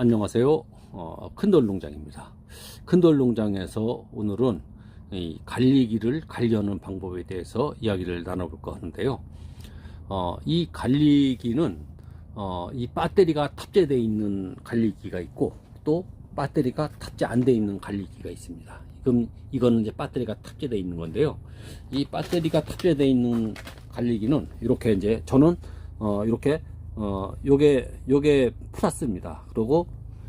안녕하세요. 어, 큰돌 농장입니다. 큰돌 농장에서 오늘은 이 갈리기를 관리하는 방법에 대해서 이야기를 나눠볼까 하는데요. 어, 이 갈리기는 어, 이 배터리가 탑재되어 있는 갈리기가 있고 또 배터리가 탑재 안 되어 있는 갈리기가 있습니다. 그럼 이거는 이제 배터리가 탑재되어 있는 건데요. 이 배터리가 탑재되어 있는 갈리기는 이렇게 이제 저는 어, 이렇게 어, 요게, 요게 플러스입니다. 그리고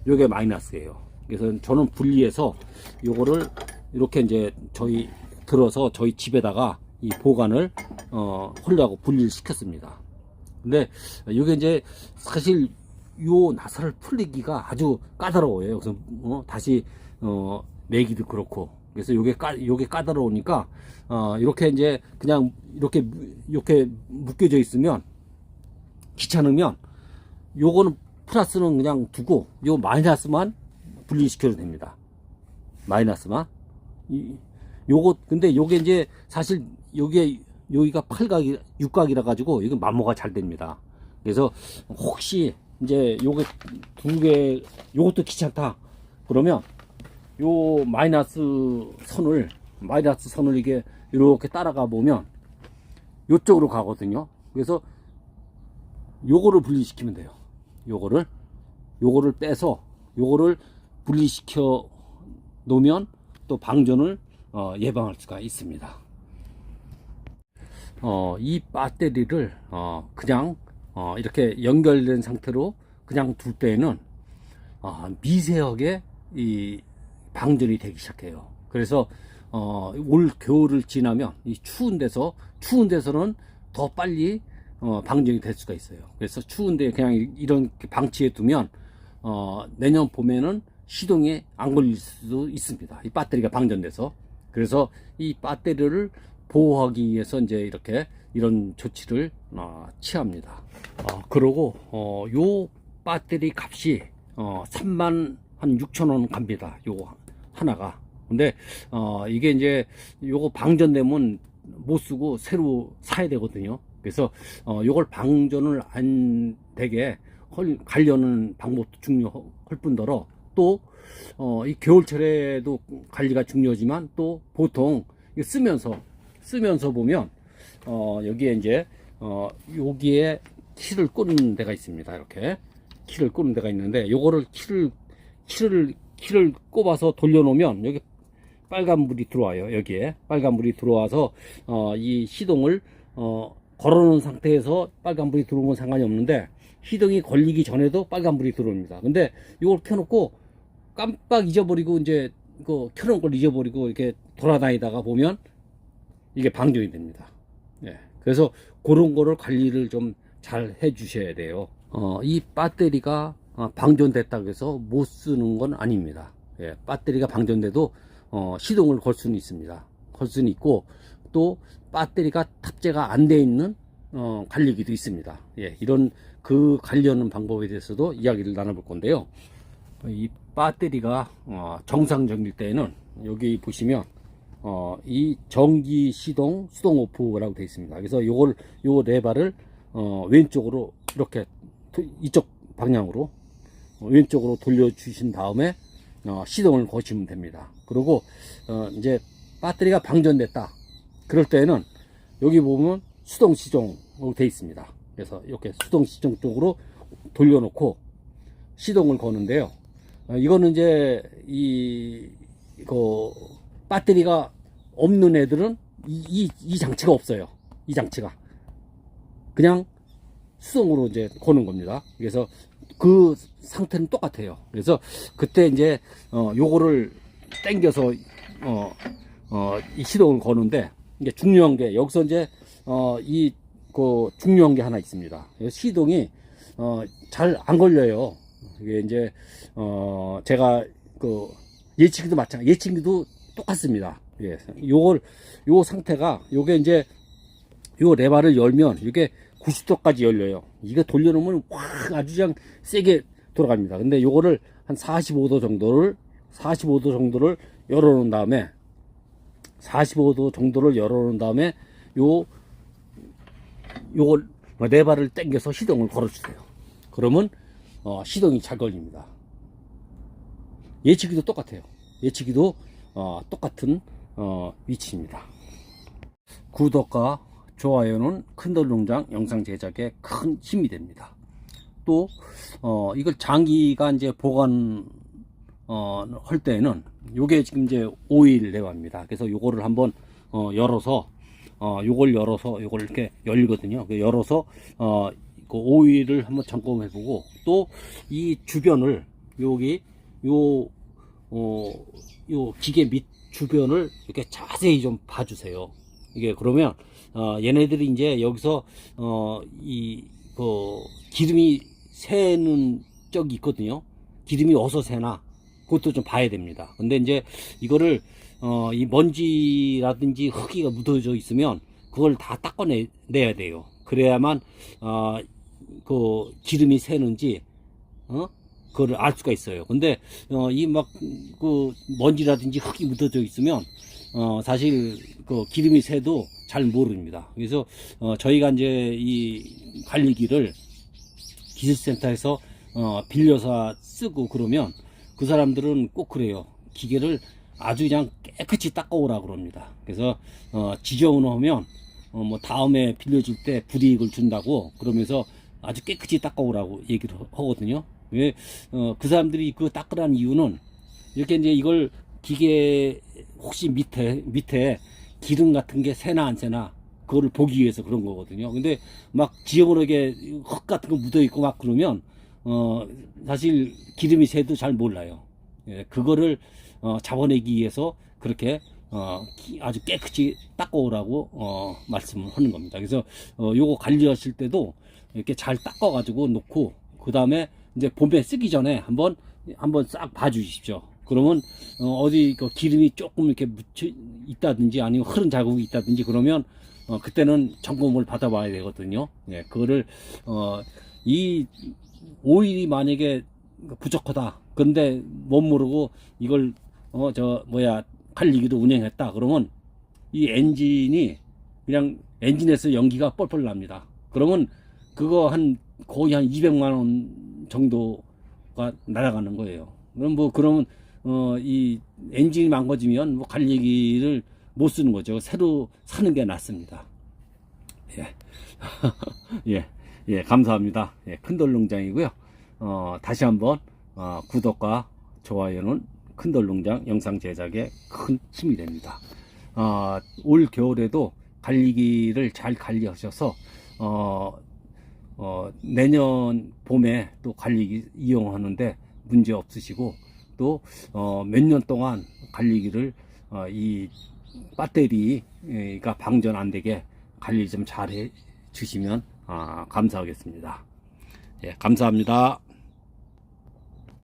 요게 마이너스예요. 그래서 저는 분리해서 요거를 이렇게 이제 저희 들어서 저희 집에다가 이 보관을 어, 홀라고 분리를 시켰습니다. 근데 요게 이제 사실 요 나사를 풀리기가 아주 까다로워요. 그래서 어, 다시 어, 매기도 그렇고 그래서 요게 까 요게 까다로우니까 어, 이렇게 이제 그냥 이렇게 이렇게 묶여져 있으면 귀찮으면 요거는 플러스는 그냥 두고 요 마이너스만 분리시켜도 됩니다. 마이너스만 이, 요거 근데 요게 이제 사실 요게 여기가 팔각이 육각이라 가지고 이거 마모가 잘 됩니다. 그래서 혹시 이제 요게 두 개 요것도 귀찮다 그러면 요 마이너스 선을 마이너스 선을 이게 이렇게 따라가 보면 요쪽으로 가거든요. 그래서 요거를 분리시키면 돼요. 요거를 요거를 빼서 요거를 분리시켜 놓으면 또 방전을 어, 예방할 수가 있습니다. 어, 이 배터리를 어, 그냥 어, 이렇게 연결된 상태로 그냥 둘 때에는 어, 미세하게 이 방전이 되기 시작해요. 그래서 어, 올 겨울을 지나면 이 추운 데서 추운 데서는 더 빨리 어, 방전이 될 수가 있어요. 그래서 추운데 그냥 이런 방치해 두면 어, 내년 봄에는 시동이 안 걸릴 수도 있습니다. 이 배터리가 방전돼서 그래서 이 배터리를 보호하기 위해서 이제 이렇게 이런 조치를 어, 취합니다. 어, 그러고 어, 요 배터리 값이 어, 3만 한 6천 원 갑니다. 요거 하나가. 근데 어, 이게 이제 요거 방전되면 못 쓰고 새로 사야 되거든요. 그래서 어, 요걸 방전을 안 되게 헐- 관리하는 방법도 중요할 뿐더러 또 어, 이 겨울철에도 관리가 중요하지만 또 보통 쓰면서 쓰면서 보면 어, 여기에 이제 어, 여기에 키를 꽂는 데가 있습니다. 이렇게 키를 꽂는 데가 있는데 요거를 키를 키를 키를 꼽아서 돌려놓으면 여기 빨간 불이 들어와요. 여기에 빨간 불이 들어와서 어, 이 시동을 어, 걸어놓은 상태에서 빨간 불이 들어온 건 상관이 없는데 시동이 걸리기 전에도 빨간 불이 들어옵니다. 근데 이걸 켜놓고 깜빡 잊어버리고 이제 그 켜놓은 걸 잊어버리고 이렇게 돌아다니다가 보면 이게 방전이 됩니다. 예. 그래서 그런 거를 관리를 좀 잘 해 주셔야 돼요. 어, 이 배터리가 어, 방전됐다고 해서 못 쓰는 건 아닙니다. 예. 배터리가 방전돼도 어, 시동을 걸 수는 있습니다. 걸 수는 있고 또 배터리가 탑재가 안 돼 있는 어, 관리기도 있습니다. 예, 이런 그 관리하는 방법에 대해서도 이야기를 나눠볼 건데요. 이 배터리가 어, 정상적일 때에는 여기 보시면 어, 이 전기 시동 수동 오프라고 되어 있습니다. 그래서 요걸 요 레바를 어, 왼쪽으로 이렇게 도- 이쪽 방향으로 어, 왼쪽으로 돌려주신 다음에 어, 시동을 거시면 됩니다. 그리고 어, 이제 배터리가 방전됐다. 그럴 때는 여기 보면 수동 시동으로 되어 있습니다. 그래서 이렇게 수동 시동 쪽으로 돌려놓고 시동을 거는데요. 어, 이거는 이제 이, 그, 배터리가 없는 애들은 이, 이, 이 장치가 없어요. 이 장치가. 그냥 수동으로 이제 거는 겁니다. 그래서 그 상태는 똑같아요. 그래서 그때 이제, 어, 요거를 당겨서, 어, 어, 이 시동을 거는데, 이게 중요한 게, 여기서 이제, 어, 이, 그, 중요한 게 하나 있습니다. 이 시동이, 어, 잘 안 걸려요. 이게 이제, 어, 제가, 그, 예치기도 마찬가지, 예치기도 똑같습니다. 예. 요걸, 요 상태가, 요게 이제, 요 레바를 열면, 이게 90도까지 열려요. 이거 돌려놓으면 확 아주 그냥 세게 돌아갑니다. 근데 요거를 한 45도 정도를, 45도 정도를 열어놓은 다음에, 45도 정도를 열어놓은 다음에, 요, 요걸 레바를 당겨서 시동을 걸어주세요. 그러면 어, 시동이 잘 걸립니다. 예치기도 똑같아요. 예치기도 어, 똑같은 어, 위치입니다. 구독과 좋아요는 큰돌 농장 영상 제작에 큰 힘이 됩니다. 또 어, 이걸 장기간 이제 보관 어, 할 때는 요게 지금 이제 오일 내화입니다. 그래서 요거를 한번 어, 열어서 어, 요걸 열어서 요걸 이렇게 열거든요. 그 열어서 어, 그 오일을 한번 점검해 보고 또 이 주변을 여기 요 어, 요 기계 밑 주변을 이렇게 자세히 좀 봐주세요. 이게 그러면 어, 얘네들이 이제 여기서 어, 이 그 기름이 새는 적이 있거든요. 기름이 어서 새나 그것도 좀 봐야 됩니다. 근데 이제 이거를 어, 이 먼지라든지 흙이가 묻어져 있으면 그걸 다 닦아내야 돼요. 그래야만 어, 그 기름이 새는지 어? 그거를 알 수가 있어요. 근데 어, 이 막 그 먼지라든지 흙이 묻어져 있으면 어, 사실 그 기름이 새도 잘 모릅니다. 그래서 어, 저희가 이제 이 관리기를 기술센터에서 어, 빌려서 쓰고 그러면 그 사람들은 꼭 그래요. 기계를 아주 그냥 깨끗이 닦아오라 그럽니다. 그래서 어, 지정을 하면 어, 뭐 다음에 빌려줄 때 불이익을 준다고 그러면서 아주 깨끗이 닦아오라고 얘기를 하거든요. 왜, 어, 그 사람들이 그 닦으라는 이유는 이렇게 이제 이걸 기계 혹시 밑에, 밑에 기름 같은 게 새나 안 새나 그거를 보기 위해서 그런 거거든요. 근데 막 지저분하게 흙 같은 거 묻어 있고 막 그러면 어, 사실 기름이 새도 잘 몰라요. 예, 그거를 어, 잡아내기 위해서 그렇게 어, 기- 아주 깨끗이 닦아오라고 어, 말씀을 하는 겁니다. 그래서 어, 요거 관리하실 때도 이렇게 잘 닦아가지고 놓고 그 다음에 이제 봄에 쓰기 전에 한번 한번 싹 봐주십시오. 그러면 어, 디그 기름이 조금 이렇게 묻혀 있다든지 아니면 흐른 자국이 있다든지 그러면 어, 그때는 점검을 받아봐야 되거든요. 예, 그거를 어, 이 오일이 만약에 부족하다. 근데 못 모르고 이걸 어 저 뭐야 관리기로 운행했다. 그러면 이 엔진이 그냥 엔진에서 연기가 뻘뻘 납니다. 그러면 그거 한 거의 한 200만 원 정도가 날아가는 거예요. 그럼 뭐 그러면 어 이 엔진이 망가지면 뭐 관리기를 못 쓰는 거죠. 새로 사는 게 낫습니다. 예. 예. 예, 감사합니다. 예, 큰돌 농장이고요. 어, 다시 한번 어, 구독과 좋아요는 큰돌 농장 영상 제작에 큰 힘이 됩니다. 어, 올 겨울에도 관리기를 잘 관리하셔서 어, 어, 내년 봄에 또 관리기 이용하는데 문제 없으시고 또 어, 몇년 동안 관리기를 어, 이 배터리가 방전 안 되게 관리 좀 잘 해 주시면 아, 감사하겠습니다. 예, 감사합니다.